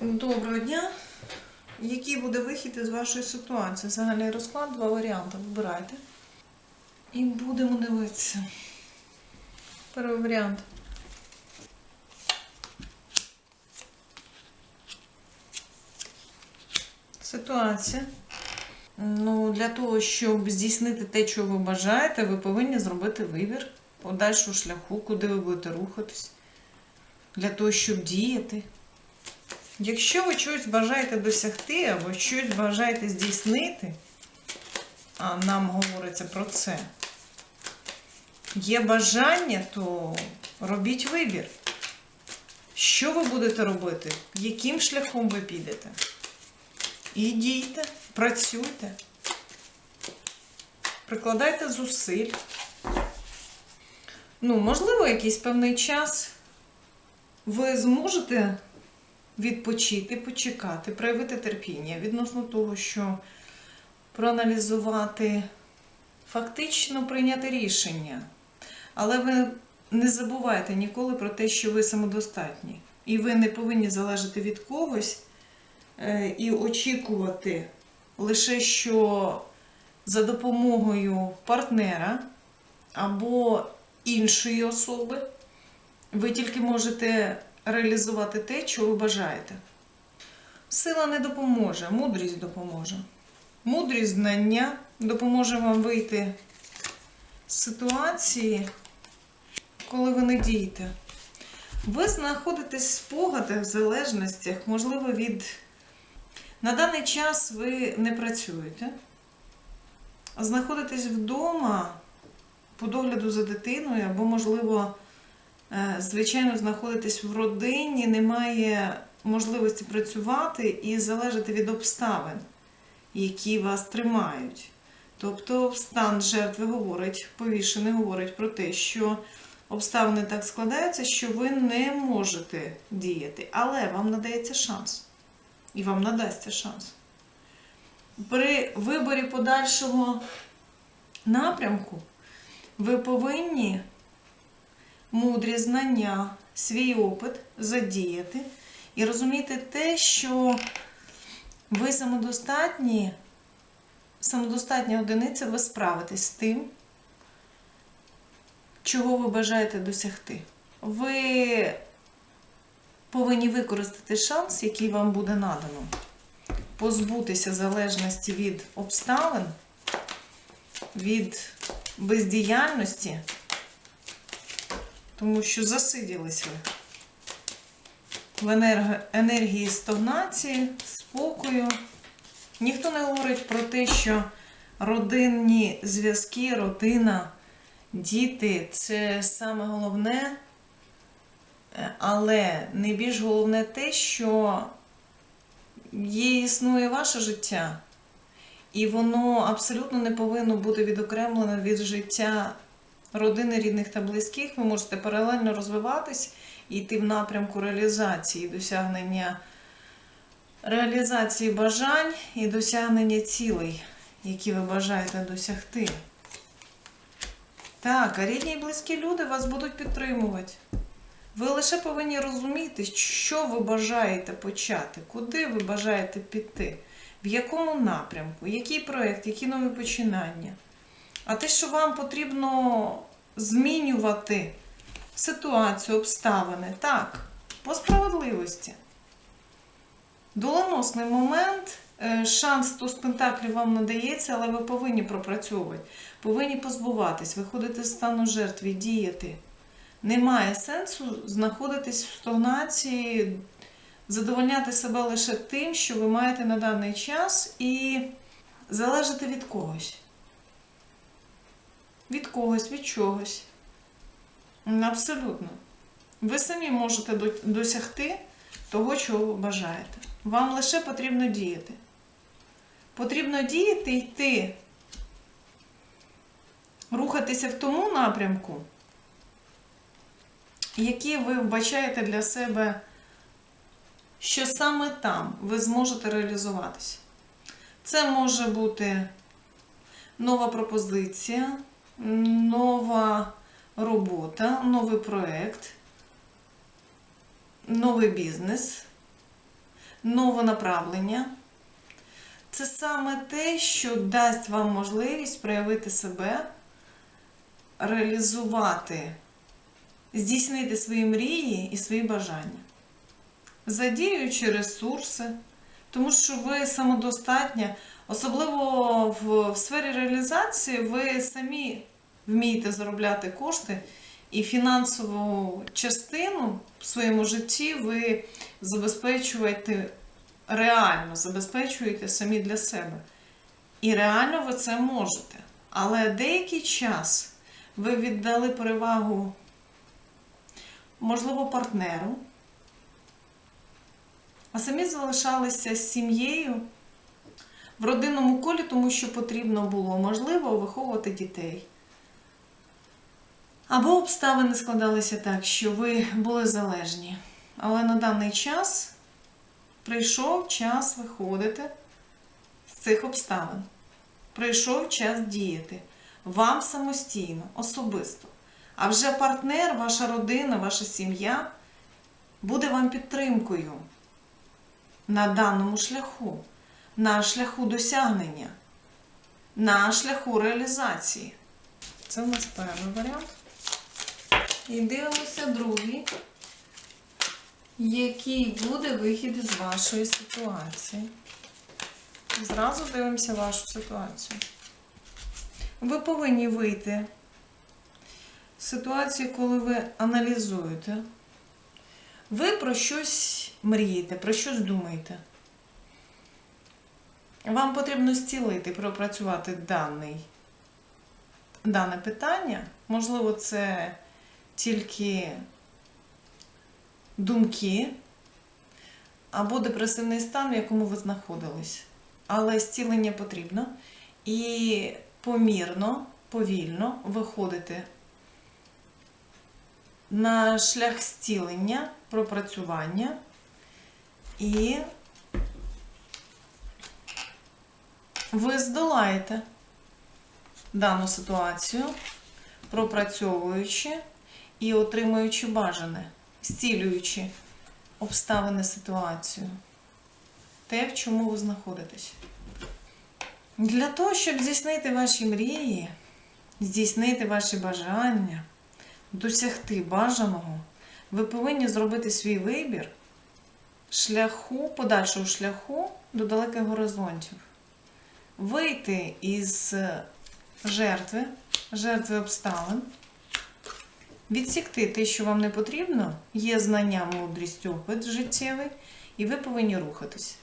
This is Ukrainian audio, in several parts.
Доброго дня. Який буде вихід із вашої ситуації? Загальний розклад, два варіанти. Вибирайте. І будемо дивитися. Перший варіант. Ситуація. Ну, для того, щоб здійснити те, що ви бажаєте, ви повинні зробити вибір подальшого шляху, куди ви будете рухатись. Для того, щоб діяти. Якщо ви щось бажаєте досягти або щось бажаєте здійснити, а нам говориться про це, є бажання, то робіть вибір. Що ви будете робити? Яким шляхом ви підете? І працюйте, прикладайте зусиль. Ну, можливо, якийсь певний час ви зможете відпочити, почекати, проявити терпіння відносно того, що проаналізувати, фактично прийняти рішення. Але ви не забувайте ніколи про те, що ви самодостатні. І ви не повинні залежати від когось е, і очікувати лише, що за допомогою партнера або іншої особи ви тільки можете реалізувати те, що ви бажаєте. Сила не допоможе, мудрість допоможе. Мудрість знання допоможе вам вийти з ситуації, коли ви не дієте. Ви знаходитесь в спогадах, в залежностях, можливо, від. На даний час ви не працюєте, знаходитесь вдома по догляду за дитиною, або, можливо, звичайно, знаходитесь в родині, немає можливості працювати і залежати від обставин, які вас тримають. Тобто, стан жертви говорить, повішений говорить про те, що обставини так складаються, що ви не можете діяти, але вам надається шанс. І вам надасться шанс. При виборі подальшого напрямку ви повинні мудрі знання, свій опит задіяти і розуміти те, що ви самодостатні, самодостатня одиниця, ви справитесь з тим, чого ви бажаєте досягти. Ви повинні використати шанс, який вам буде надано, позбутися залежності від обставин, від бездіяльності тому що засиділись ви в енергії стагнації, спокою. Ніхто не говорить про те, що родинні зв'язки, родина, діти це саме головне, Е, але найбільш головне те, що є існує ваше життя, і воно абсолютно не повинно бути відокремлено від життя родини, рідних та близьких, ви можете паралельно розвиватись і йти в напрямку реалізації, досягнення реалізації бажань і досягнення цілей, які ви бажаєте досягти. Так, а рідні і близькі люди вас будуть підтримувати. Ви лише повинні розуміти, що ви бажаєте почати, куди ви бажаєте піти, в якому напрямку, який проєкт, які нові починання. А те, що вам потрібно змінювати ситуацію, обставини, так, по справедливості. Доленосний момент, е, шанс то з пентаклів вам надається, але ви повинні пропрацьовувати, повинні позбуватись, виходити з стану жертви, діяти. Немає сенсу знаходитись в стагнації, задовольняти себе лише тим, що ви маєте на даний час, і залежати від когось когось, від чогось. Абсолютно. Ви самі можете досягти того, чого бажаєте. Вам лише потрібно діяти. Потрібно діяти йти, рухатися в тому напрямку, який ви вбачаєте для себе, що саме там ви зможете реалізуватися. Це може бути нова пропозиція нова робота, новий проєкт, новий бізнес. нове направлення. Це саме те, що дасть вам можливість проявити себе, реалізувати, здійснити свої мрії і свої бажання, задіюючи ресурси, тому що ви самодостатня, особливо в, в сфері реалізації, ви самі вмієте заробляти кошти, і фінансову частину в своєму житті ви забезпечуєте реально, забезпечуєте самі для себе. І реально ви це можете. Але деякий час ви віддали перевагу, можливо, партнеру, а самі залишалися з сім'єю в родинному колі, тому що потрібно було, можливо, виховувати дітей. Або обставини складалися так, що ви були залежні. Але на даний час прийшов час виходити з цих обставин. Прийшов час діяти. Вам самостійно, особисто. А вже партнер, ваша родина, ваша сім'я буде вам підтримкою на даному шляху, на шляху досягнення, на шляху реалізації. Це у нас перший варіант. І дивимося другий, який буде вихід із вашої ситуації. Зразу дивимося вашу ситуацію. Ви повинні вийти з ситуації, коли ви аналізуєте. Ви про щось мрієте, про щось думаєте. Вам потрібно зцілити, пропрацювати даний, дане питання. Можливо, це тільки думки або депресивний стан, в якому ви знаходились. Але зцілення потрібно і помірно, повільно виходити на шлях зцілення, пропрацювання і ви здолаєте дану ситуацію, пропрацьовуючи і отримуючи бажане, зцілюючи обставини ситуацію, те, в чому ви знаходитесь. Для того, щоб здійснити ваші мрії, здійснити ваші бажання, досягти бажаного, ви повинні зробити свій вибір шляху, подальшого шляху до далеких горизонтів. Вийти із жертви, жертви обставин, відсікти те, що вам не потрібно, є знання, мудрість, опит життєвий, і ви повинні рухатись.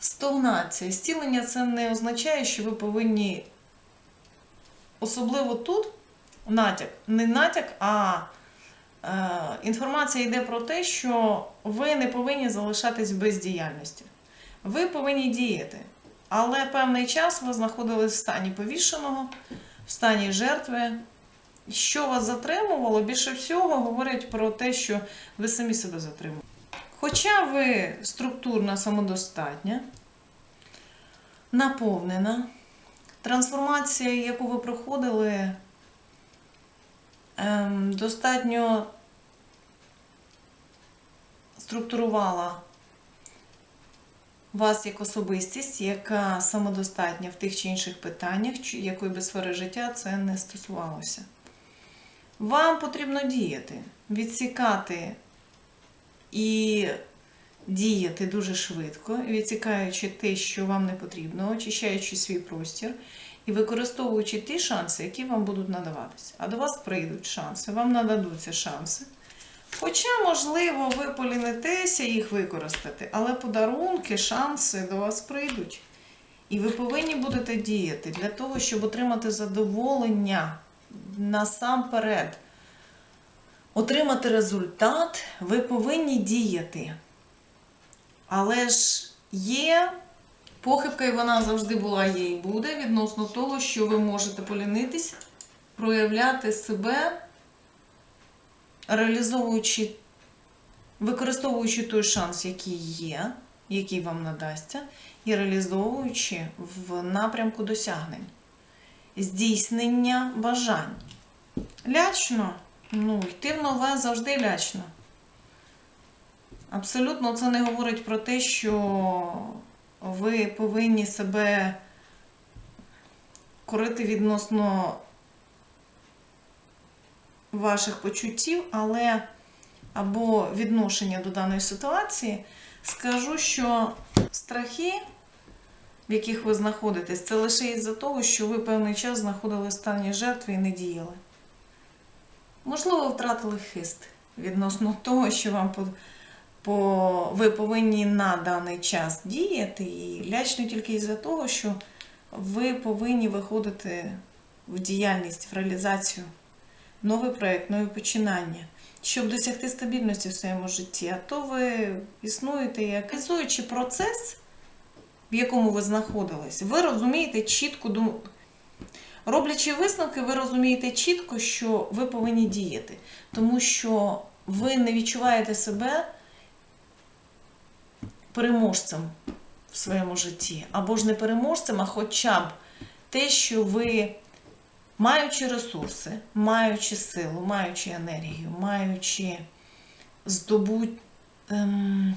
Стогнація. Зцілення це не означає, що ви повинні, особливо тут, натяк, не натяк, а інформація йде про те, що ви не повинні залишатись без діяльності. Ви повинні діяти. Але певний час ви знаходились в стані повішеного, в стані жертви. Що вас затримувало, більше всього говорять про те, що ви самі себе затримували. Хоча ви структурна самодостатня, наповнена, трансформація, яку ви проходили, достатньо структурувала вас як особистість, яка самодостатня в тих чи інших питаннях, якої би сфери життя це не стосувалося. Вам потрібно діяти, відсікати і діяти дуже швидко, відсікаючи те, що вам не потрібно, очищаючи свій простір і використовуючи ті шанси, які вам будуть надаватися. А до вас прийдуть шанси, вам нададуться шанси. Хоча, можливо, ви полінитеся їх використати, але подарунки, шанси до вас прийдуть. І ви повинні будете діяти для того, щоб отримати задоволення насамперед. Отримати результат, ви повинні діяти. Але ж є похибка, і вона завжди була, є і буде, відносно того, що ви можете полінитись, проявляти себе, реалізовуючи, використовуючи той шанс, який є, який вам надасться, і реалізовуючи в напрямку досягнень, здійснення бажань. Лячно, ну, йти в нове завжди лячно. Абсолютно це не говорить про те, що ви повинні себе корити відносно ваших почуттів, але або відношення до даної ситуації, скажу, що страхи, в яких ви знаходитесь, це лише із-за того, що ви певний час знаходили в стані жертви і не діяли. Можливо, втратили хист відносно того, що вам по, по, ви повинні на даний час діяти, і лячно тільки із-за того, що ви повинні виходити в діяльність, в реалізацію, новий проєкт, нові починання, щоб досягти стабільності в своєму житті. А то ви існуєте як реалізуючи процес, в якому ви знаходились, ви розумієте чітко дум- Роблячи висновки, ви розумієте чітко, що ви повинні діяти, тому що ви не відчуваєте себе переможцем в своєму житті, або ж не переможцем, а хоча б те, що ви, маючи ресурси, маючи силу, маючи енергію, маючи здобут, ем,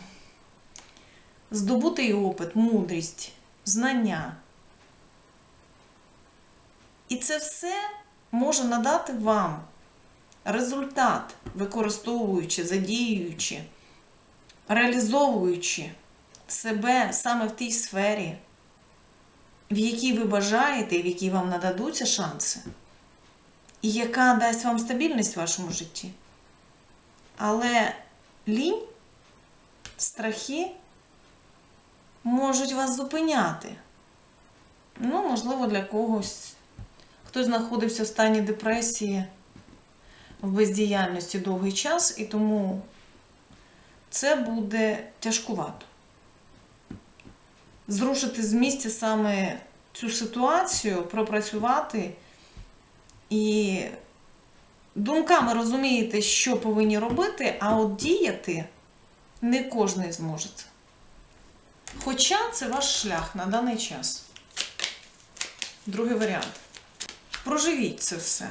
здобутий опит, мудрість, знання. І це все може надати вам результат, використовуючи, задіюючи, реалізовуючи себе саме в тій сфері, в якій ви бажаєте в якій вам нададуться шанси, і яка дасть вам стабільність в вашому житті. Але лінь, страхи можуть вас зупиняти. Ну, можливо, для когось хтось знаходився в стані депресії, в бездіяльності довгий час, і тому це буде тяжкувато. Зрушити з місця саме цю ситуацію, пропрацювати і думками розумієте, що повинні робити, а от діяти не кожен зможе. Хоча це ваш шлях на даний час. Другий варіант. Проживіть це все.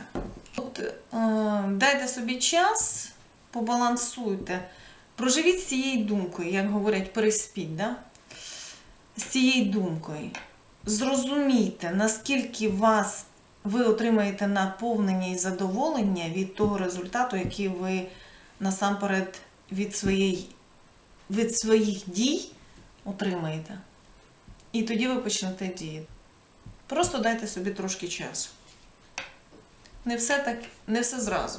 От, е, дайте собі час, побалансуйте. Проживіть з цією думкою, як говорять, переспіть, да? З цією думкою. Зрозумійте, наскільки вас ви отримаєте наповнення і задоволення від того результату, який ви насамперед від, своєї, від своїх дій отримаєте. І тоді ви почнете діяти. Просто дайте собі трошки часу. Не все так, не все зразу.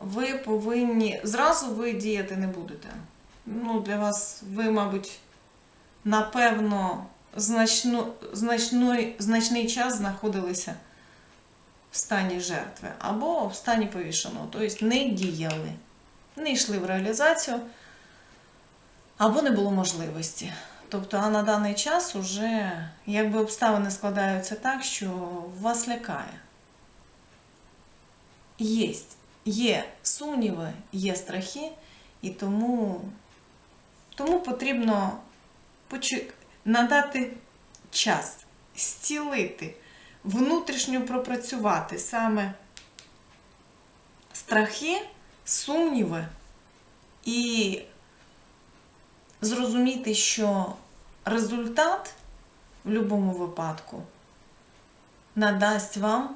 Ви повинні. Зразу ви діяти не будете. Ну, для вас, ви, мабуть, напевно, значно, значной, значний час знаходилися в стані жертви або в стані повішеного. Тобто не діяли, не йшли в реалізацію, або не було можливості. Тобто, а на даний час уже якби обставини складаються так, що вас лякає. Є, є сумніви, є страхи, і тому, тому потрібно надати час, зцілити, внутрішньо пропрацювати саме страхи, сумніви і зрозуміти, що результат в будь-якому випадку надасть вам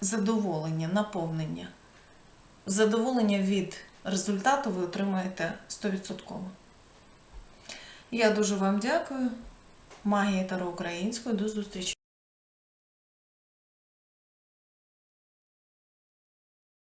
задоволення, наповнення. Задоволення від результату ви отримаєте 100%. Я дуже вам дякую. Магія Таро українською. До зустрічі!